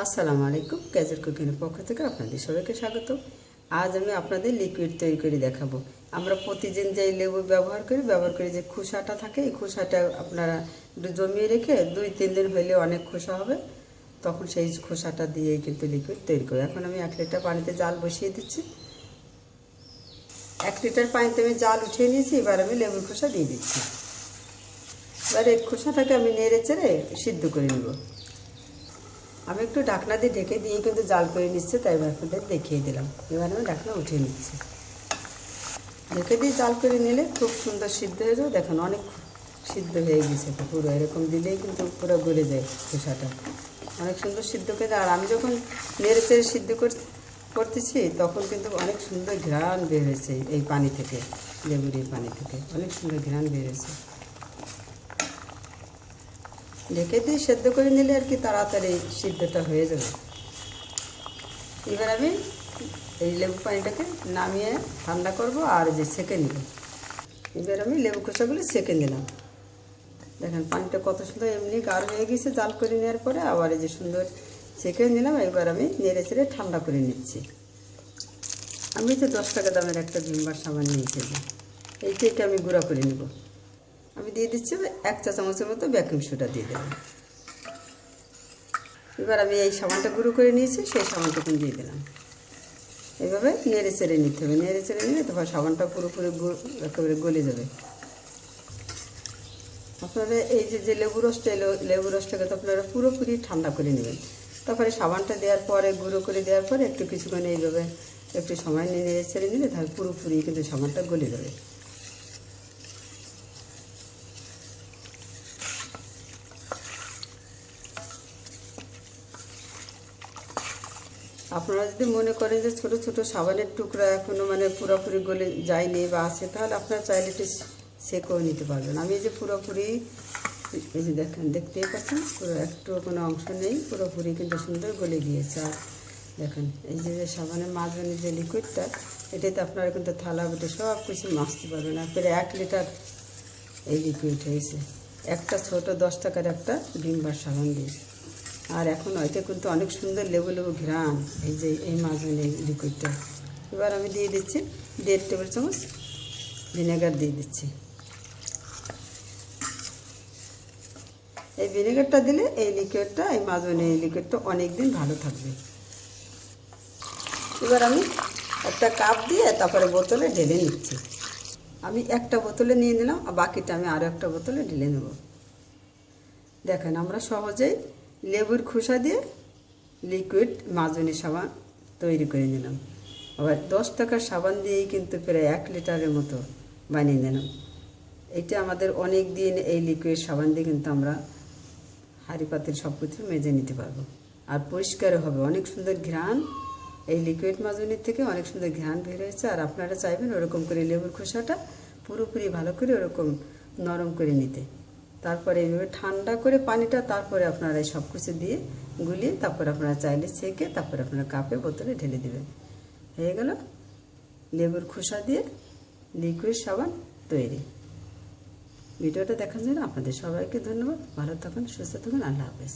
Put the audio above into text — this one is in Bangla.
আসসালামু আলাইকুম ক্যাজের কুকিংয়ের পক্ষ থেকে আপনাদের সবাইকে স্বাগত। আজ আমি আপনাদের লিকুইড তৈরি করে দেখাবো। আমরা প্রতিদিন যে লেবু ব্যবহার করি ব্যবহার করি যে খোসাটা থাকে, এই খোসাটা আপনারা জমিয়ে রেখে দুই, তিন দিন হইলে অনেক খোসা হবে। তখন সেই খোসাটা দিয়েই কিন্তু লিকুইড তৈরি করি এখন আমি এক লিটার পানিতে জাল বসিয়ে দিচ্ছি। এক লিটার পানিতে আমি জাল উঠিয়ে নিয়েছি, এবার আমি লেবুর খোসা দিয়ে দিচ্ছি। এবার এই খোসাটাকে আমি নেড়ে চেড়ে সিদ্ধ করে নেব। আমি একটু ঢাকনা দিয়ে ঢেকে দিয়ে কিন্তু জাল করে নিচ্ছে, তাই আপনাদের দেখিয়ে দিলাম। এবার আমি ঢাকনা উঠিয়ে নিচ্ছি। ঢেকে দিয়ে জাল করে নিলে খুব সুন্দর সিদ্ধ হয়ে যাবে। দেখুন, অনেক সিদ্ধ হয়ে গেছে পুরো। এরকম দিলেই কিন্তু পুরো গলে যায় খোসাটা। অনেক সুন্দর সিদ্ধ করে। আর আমি যখন নেড়ে চেড়ে সিদ্ধ করতেছি, তখন কিন্তু অনেক সুন্দর ঘ্রাণ বের হয়েছে এই পানি থেকে, লেবুর পানি থেকে। অনেক সুন্দর ঘ্রাণ বের ঢেকে দিয়ে সেদ্ধ করে নিলে আর কি তাড়াতাড়ি সিদ্ধটা হয়ে যাবে। এবার আমি এই লেবু পানিটাকে নামিয়ে ঠান্ডা করব আর যে সেকে নিব। এবার আমি লেবু খোসাগুলো সেকে নিলাম। দেখেন পানিটা কত সুন্দর এমনি গাঢ় হয়ে গেছে, জাল করে নেওয়ার পরে আবার এই যে সুন্দর সেকে নিলাম, এবার আমি নেড়ে চেড়ে ঠান্ডা করে নিচ্ছি। আমি তো দশ টাকা দামের একটা ভিমবার সাবান নিয়েছি। যে। এইটাকে আমি গুঁড়া করে নিব। আমি দিয়ে দিচ্ছি এক চা চামচের মতো বেকিং সোডা দিয়ে দেবো। এবার আমি এই সাবানটা গুঁড়ো করে নিয়েছি, সেই সাবানটুকুন দিয়ে দিলাম। এভাবে নেড়ে চেড়ে নিতে হবে। নেড়ে চেড়ে নিলে তারপর সাবানটা পুরোপুরি একেবারে গলে যাবে। আপনারা এই যে যে লেবু রসটা এলো, লেবু রসটাকে তো আপনারা পুরোপুরি ঠান্ডা করে নেবেন। তারপরে সাবানটা দেওয়ার পরে, গুঁড়ো করে দেওয়ার পরে একটু কিছুক্ষণ এইভাবে একটু সময় নিয়ে নেড়ে ছেড়ে নিলে তাহলে পুরোপুরি কিন্তু সাবানটা গলে যাবে। আপনারা যদি মনে করেন যে ছোট ছোট সাবানের টুকরা এখনও মানে পুরোপুরি গলে যায়নি বা আছে, তাহলে আপনারা চাইলে একটু সেকেও নিতে পারবেন। আমি এই যে পুরোপুরি, এই যে দেখেন, দেখতেই পাচ্ছেন, পুরো একটু কোনো অংশ নেই, পুরোপুরি কিন্তু সুন্দর গলে গিয়েছে। আর দেখেন, এই যে যে সাবানের মাঝখানে যে লিকুইডটা এটাতে আপনারা কিন্তু থালা বেটে সব কিছু মাছতে পারবেন। প্রায় এক লিটার এই লিকুইড হয়েছে। একটা ছোট দশ টাকার একটা ভিমবার সাবান দিয়ে আর এখন হয়তো কিন্তু অনেক সুন্দর লেবু লেবু ঘ্রাণ, এই যে এই এই লিকুইডটা এবার আমি দিয়ে দিচ্ছি দেড় টেবিল চামচ ভিনেগার দিয়ে দিচ্ছি। এই ভিনেগারটা দিলে এই লিকুইডটা, এই মাঝখানে এই লিকুইডটা অনেক দিন ভালো থাকবে। এবার আমি একটা কাপ দিয়ে তারপরে বোতলে ঢেলে নিচ্ছি। আমি একটা বোতলে নিয়ে নিলাম, আর বাকিটা আমি আরও একটা বোতলে ঢেলে নেব। দেখেন আমরা সহজেই লেবুর খোসা দিয়ে লিকুইড মাজনি সাবান তৈরি করে নিলাম। আবার দশ টাকার সাবান দিয়েই কিন্তু প্রায় এক লিটারের মতো বানিয়ে নিলাম। এটা আমাদের অনেক দিন এই লিকুইড সাবান দিয়ে কিন্তু আমরা হাঁড়ি পাতিল সব কিছু মেজে নিতে পারব। আর পরিষ্কারও হবে। অনেক সুন্দর ঘ্রাণ এই লিকুইড মাজনির থেকে অনেক সুন্দর ঘ্রাণ বের হয়েছে। আর আপনারা চাইবেন ওরকম করে লেবুর খোসাটা পুরোপুরি ভালো করে ওরকম নরম করে নিতে। তারপরে এইভাবে ঠান্ডা করে পানিটা তারপরে আপনারা এই সব কিছু দিয়ে গুলিয়ে তারপরে আপনারা চাইলে ছেঁকে তারপরে আপনারা কাপে বোতলে ঢেলে দেবেন। হয়ে গেল। লেবুর খোসা দিয়ে লিকুইড সাবান তৈরি। ভিডিওটা দেখার জন্য আপনাদের সবাইকে ধন্যবাদ। ভালো থাকুন, সুস্থ থাকুন। আল্লাহ হাফেজ।